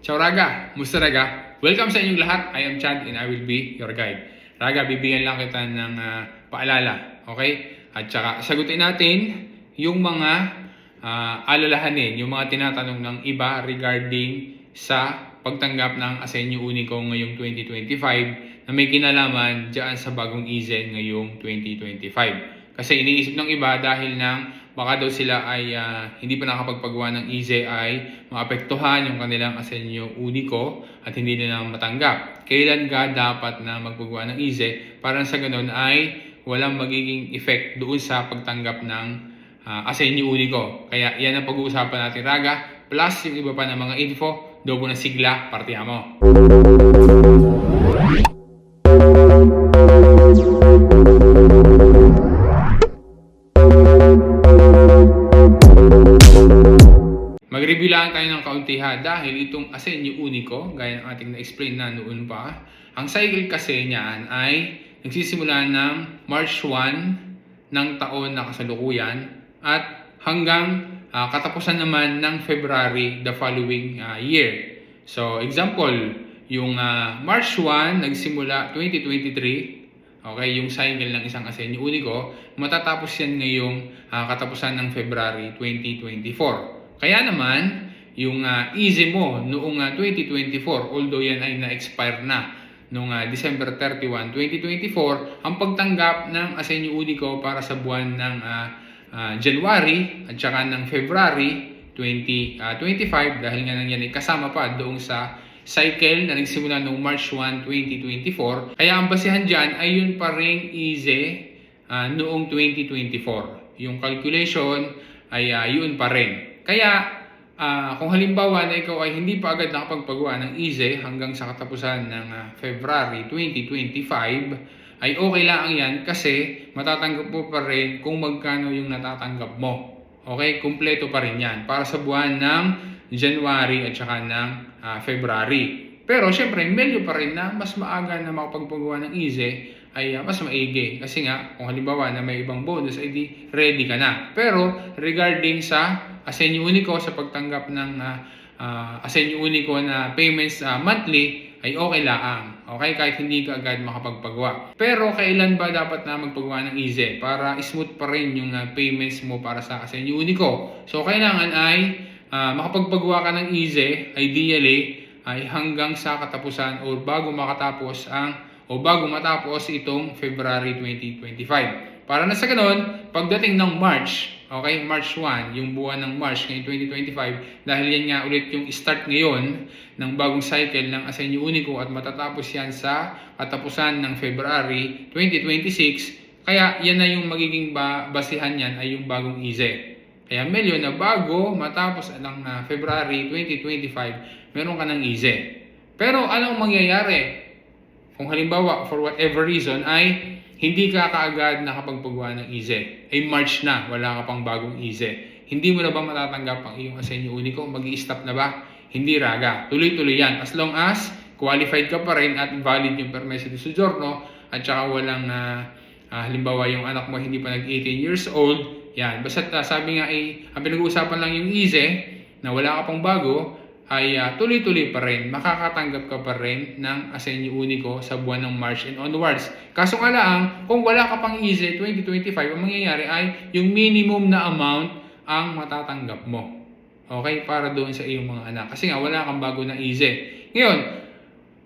Ciao Raga! Musta Raga? Welcome sa inyong lahat. I am Chad and I will be your guide. Raga, bibigyan lang kita ng ah, paalala. Okay? At saka sagutin natin yung mga ah, alalahanin, yung mga tinatanong ng iba regarding sa pagtanggap ng Asenyo Unico ngayong 2025 na may kinalaman dyan sa bagong EZ ngayong 2025. Kasi iniisip ng iba dahil nang baka daw sila ay ah, hindi pa nakapagpagawa ng ay maapektuhan yung kanilang Asenyo Unico at hindi nila matanggap. Kailan ka dapat na magpagawa ng EZ para sa ganun ay walang magiging effect doon sa pagtanggap ng uh, Asenyo Unico. Kaya yan ang pag-uusapan natin Raga plus yung iba pa ng mga info dobo na sigla partiyamo. Lang tayo ng kaunti ha dahil itong Asenyo Unico, gaya ng ating na-explain na noon pa, ang cycle kasi niyan ay nagsisimula ng March 1 ng taon na kasalukuyan at hanggang ah, katapusan naman ng February the following ah, year. So, example, yung ah, March 1 nagsimula 2023, okay, yung cycle ng isang Asenyo Unico, matatapos yan ngayong ah, katapusan ng February 2024. Kaya naman, yung uh, easy mo noong ah, 2024, although yan ay na-expire na noong ah, December 31, 2024, ang pagtanggap ng Asenyo Unico para sa buwan ng ah, ah, January at saka ng February 2025 dahil nga yan ay kasama pa doon sa cycle na nagsimula noong March 1, 2024. Kaya ang basihan dyan ay yun pa rin easy ah, noong 2024. Yung calculation ay ah, yun pa rin. Kaya ah, kung halimbawa na ikaw ay hindi pa agad nakapagpagawa ng EZE hanggang sa katapusan ng ah, February 2025, ay okay lang yan kasi matatanggap mo pa rin kung magkano yung natatanggap mo. Okay, kumpleto pa rin yan para sa buwan ng January at saka ng ah, February. Pero syempre, medyo pa rin na mas maaga na makapagpagawa ng EZE ay ah, mas maigi. Kasi nga, kung halimbawa na may ibang bonus, ay di ready ka na. Pero regarding sa Asenyo Unico, sa pagtanggap ng uh, uh, Asenyo Unico na payments ah, monthly, ay okay lang. Okay, kahit hindi ka agad makapagpagawa. Pero kailan ba dapat na magpagawa ng EZE para smooth pa rin yung ah, payments mo para sa Asenyo Unico? So, kailangan ay ah, makapagpagawa ka ng EZE, ideally, ay hanggang sa katapusan o bago makatapos ang o bago matapos itong February 2025. Para na sa ganun, pagdating ng March, okay, March 1, yung buwan ng March ngayong 2025, dahil yan nga ulit yung start ngayon ng bagong cycle ng Asenyo Unico at matatapos yan sa katapusan ng February 2026, kaya yan na yung magiging ba basihan yan ay yung bagong EZE. Kaya Melyo na bago matapos ng ah, February 2025, meron ka ng EZE. Pero anong mangyayari? Kung halimbawa, for whatever reason, ay hindi ka kaagad nakapagpagawa ng EZE. Ay March na, wala ka pang bagong EZE. Hindi mo na ba matatanggap ang iyong Asenyo Unico? mag stop na ba? Hindi raga. Tuloy-tuloy yan. As long as qualified ka pa rin at valid yung permeso de soggiorno at saka walang ah, ah, halimbawa yung anak mo hindi pa nag-18 years old, yan. Basta ah, sabi nga ay, ang pinag-uusapan lang yung EZE na wala ka pang bago, ay ah, tuloy-tuloy pa rin. Makakatanggap ka pa rin ng Asenyo Unico sa buwan ng March and onwards. Kaso nga lang, kung wala ka pang EZE 2025, ang mangyayari ay yung minimum na amount ang matatanggap mo. Okay? Para doon sa iyong mga anak. Kasi nga, wala kang bago na EZE. Ngayon,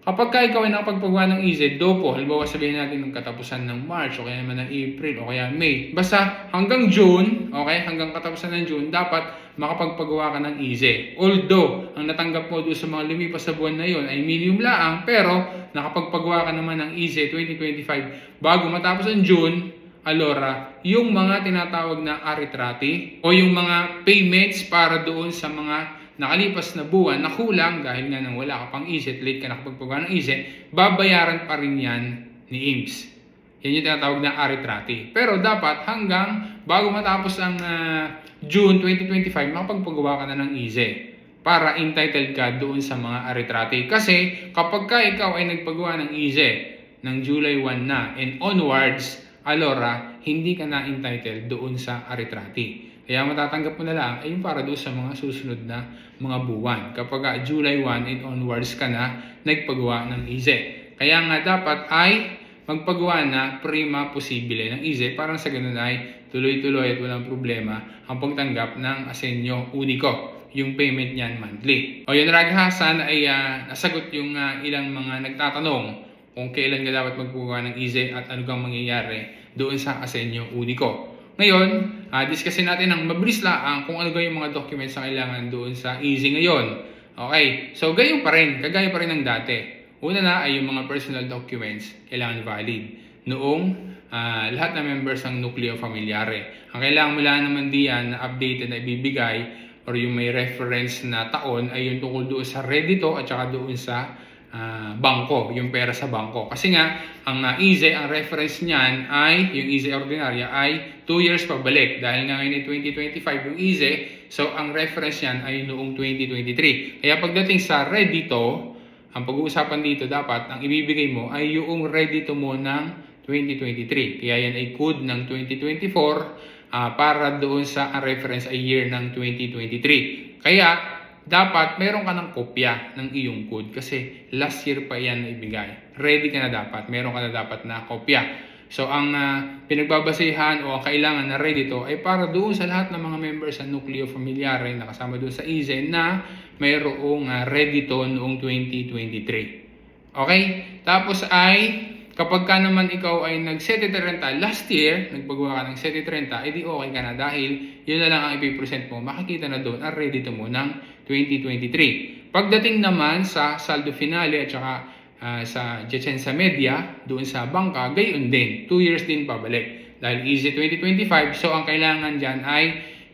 Kapag ka ikaw ay nakapagpagawa ng EZ, dopo, halimbawa sabihin natin ng katapusan ng March, o kaya naman ng April, o kaya May. Basta hanggang June, okay, hanggang katapusan ng June, dapat makapagpagawa ka ng EZ. Although, ang natanggap mo doon sa mga lumipas sa buwan na yon ay minimum laang, pero nakapagpagawa ka naman ng EZ 2025 bago matapos ang June, alora, yung mga tinatawag na aritrati o yung mga payments para doon sa mga nakalipas na buwan na kulang dahil nga nang wala ka pang EZ, late ka nakapagpagawa ng EZ, babayaran pa rin yan ni IMSS. Yan yung tinatawag na aritrati. Pero dapat hanggang bago matapos ang ah, June 2025, makapagpagawa ka na ng EZ para entitled ka doon sa mga aritrati. Kasi kapag ka ikaw ay nagpagawa ng EZ ng July 1 na and onwards, alora, hindi ka na entitled doon sa aritrati. Kaya matatanggap mo na lang ay yung para doon sa mga susunod na mga buwan. Kapag July 1 and onwards ka na nagpagawa ng ISE. Kaya nga dapat ay magpagawa na prima posible ng ISE para sa ganun ay tuloy-tuloy at walang problema ang pagtanggap ng asenyo uniko yung payment niyan monthly. O yun Ragha, sana ay ah, nasagot yung ah, ilang mga nagtatanong kung kailan ka dapat magpagawa ng ISE at ano kang mangyayari doon sa asenyo uniko. Ngayon, uh, discussin natin ng mabilis lang kung ano yung mga documents na kailangan doon sa EASY ngayon. Okay, so gayon pa rin, kagaya pa rin ng dati. Una na ay yung mga personal documents, kailangan valid. Noong ah, lahat ng members ng nucleo familiare. Ang kailangan mo lang naman diyan na updated na ibibigay or yung may reference na taon ay yung tungkol doon sa redito at saka doon sa ah, bangko, yung pera sa bangko. Kasi nga, ang uh, EZE, ang reference niyan ay, yung EZE ordinarya ay 2 years pabalik. Dahil nga ngayon ay 2025 yung EZE, so ang reference niyan ay noong 2023. Kaya pagdating sa redito, ang pag-uusapan dito dapat, ang ibibigay mo ay yung redito mo ng 2023. Kaya yan ay code ng 2024 ah, para doon sa reference ay year ng 2023. Kaya dapat meron ka ng kopya ng iyong code kasi last year pa yan na ibigay. Ready ka na dapat, meron ka na dapat na kopya. So ang uh, pinagbabasehan o ang kailangan na ready to ay para doon sa lahat ng mga members sa Nucleo Familiare na kasama doon sa IZE na mayroong uh, ready to noong 2023. Okay? Tapos ay kapag ka naman ikaw ay nag-30 last year, nagpagawa ka ng 30 edi okay ka na dahil yun na lang ang ipipresent mo. Makikita na doon ang ready to mo ng 2023. Pagdating naman sa saldo finale at saka ah, sa Jetsensa Media, doon sa bangka, gayon din. 2 years din pabalik. Dahil easy 2025, so ang kailangan dyan ay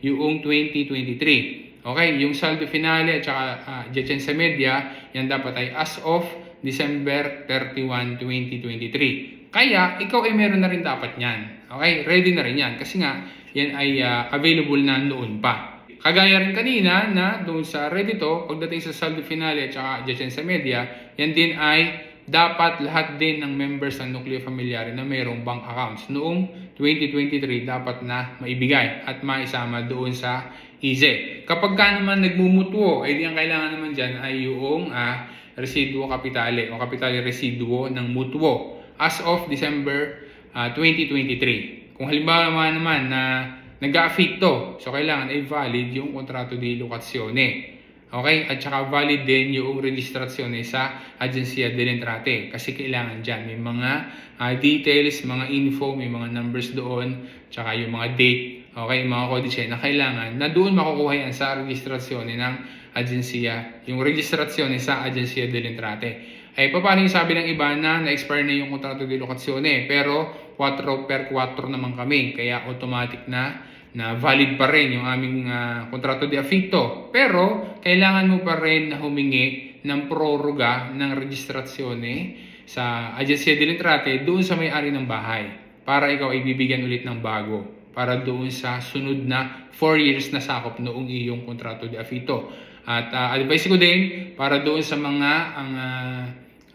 yung 2023. Okay, yung saldo finale at saka uh, Jetsensa Media, yan dapat ay as of December 31, 2023. Kaya, ikaw ay meron na rin dapat yan. Okay, ready na rin yan. Kasi nga, yan ay ah, available na noon pa. Kagaya rin kanina na doon sa Reddito, pagdating sa saldo finale at saka adjacent sa media, yan din ay dapat lahat din ng members ng Nucleo Familiare na mayroong bank accounts. Noong 2023, dapat na maibigay at maisama doon sa IZE. Kapag ka naman nagmumutuo, ay di ang kailangan naman dyan ay yung ah, residuo kapitale o kapitale residuo ng mutuo as of December ah, 2023. Kung halimbawa naman na nag-aafekto, so kailangan ay valid yung kontrato di lokasyone. Okay? At saka valid din yung registrasyone sa Agencia del Entrate. Kasi kailangan dyan. May mga ah, details, mga info, may mga numbers doon, tsaka yung mga date, okay, mga kodisye na kailangan na doon makukuha yan sa registrasyone ng agensiya, yung registrasyone sa Agencia del Entrate. Ay, paano yung sabi ng iba na na-expire na yung kontrato di lokasyone, pero 4 per 4 naman kami, kaya automatic na na valid pa rin yung aming ah, kontrato di affitto. Pero, kailangan mo pa rin na humingi ng proroga ng registrasyone sa Agencia del Entrate doon sa may-ari ng bahay para ikaw ay bibigyan ulit ng bago para doon sa sunod na 4 years na sakop noong iyong kontrato di affitto. At ah, advice ko din para doon sa mga ang ah,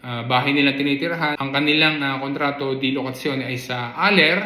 ah, bahay nila tinitirahan, ang kanilang ah, kontrato di lokasyone ay sa ALER,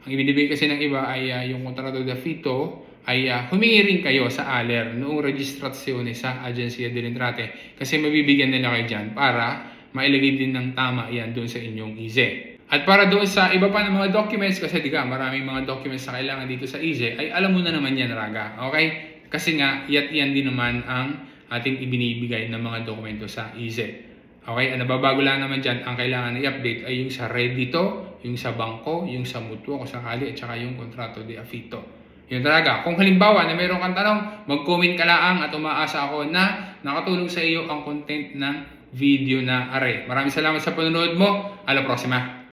ang ibinibigay kasi ng iba ay ah, yung kontrato de affitto ay ah, humingi rin kayo sa ALER noong registrasyone sa Agencia del Entrate kasi mabibigyan nila kayo dyan para mailagay din ng tama yan doon sa inyong IZE. At para doon sa iba pa ng mga documents, kasi di ka, maraming mga documents na kailangan dito sa IZE, ay alam mo na naman yan, Raga. Okay? Kasi nga, yat yan din naman ang ating ibinibigay ng mga dokumento sa IZE. Okay, ang nababago lang naman dyan, ang kailangan i-update ay yung sa Reddito, yung sa bangko, yung sa mutuo kung sakali, at saka yung kontrato de affitto. Yun talaga. Kung halimbawa na mayroon kang tanong, mag-comment ka lang at umaasa ako na nakatulong sa iyo ang content ng video na are. Maraming salamat sa panonood mo. Ala proxima.